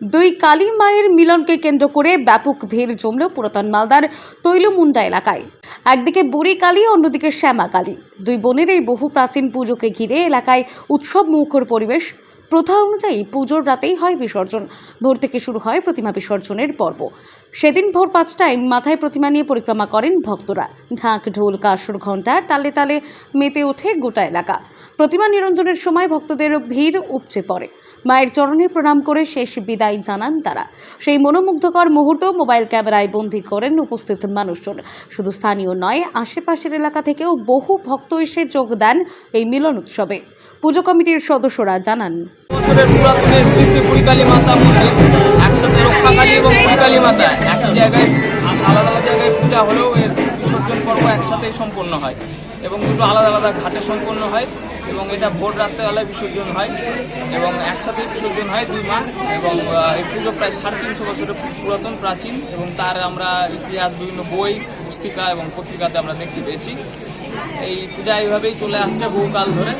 দুই কালী মায়ের মিলনকে কেন্দ্র করে ব্যাপক ভিড় জমল পুরাতন মালদার তৈলমুন্ডা এলাকায়। একদিকে বুড়ি কালী, অন্যদিকে শ্যামা কালী। দুই বোনের এই বহু প্রাচীন পুজোকে ঘিরে এলাকায় উৎসব মুখর পরিবেশ। প্রথা অনুযায়ী পুজোর রাতেই হয় বিসর্জন। ভোর থেকে শুরু হয় প্রতিমা বিসর্জনের পর্ব। সেদিন ভোর পাঁচটায় মাথায় প্রতিমা নিয়ে পরিক্রমা করেন ভক্তরা। ঢাক, ঢোল, কাসুর, ঘণ্টার তালে তালে মেতে ওঠে গোটা এলাকা। প্রতিমা নিরঞ্জনের সময় ভক্তদের ভিড় উপচে পড়ে। মায়ের চরণে প্রণাম করে শেষ বিদায় জানান তারা। সেই মনোমুগ্ধকর মুহূর্ত মোবাইল ক্যামেরায় বন্দি করেন উপস্থিত মানুষজন। শুধু স্থানীয় নয়, আশেপাশের এলাকা থেকেও বহু ভক্ত এসে যোগ দেন এই মিলন উৎসবে। পুজো কমিটির সদস্যরা জানান এবং পুরীকালী মাতা একই জায়গায় আলাদা আলাদা জায়গায় পূজা হলেও এর বিসর্জন পর্ব একসাথেই সম্পন্ন হয়। এবং দুটো আলাদা আলাদা ঘাটে সম্পন্ন হয় এবং এটা ভোর রাত্রেবেলায় বিসর্জন হয় এবং একসাথেই বিসর্জন হয় দুই মাস এবং এই পুজো প্রায় সাড়ে তিনশো বছরের পুরাতন প্রাচীন এবং তার আমরা ইতিহাস বিভিন্ন বই পুস্তিকা এবং পত্রিকাতে আমরা দেখতে পেয়েছি। এই পূজা এইভাবেই চলে আসছে বহুকাল ধরে।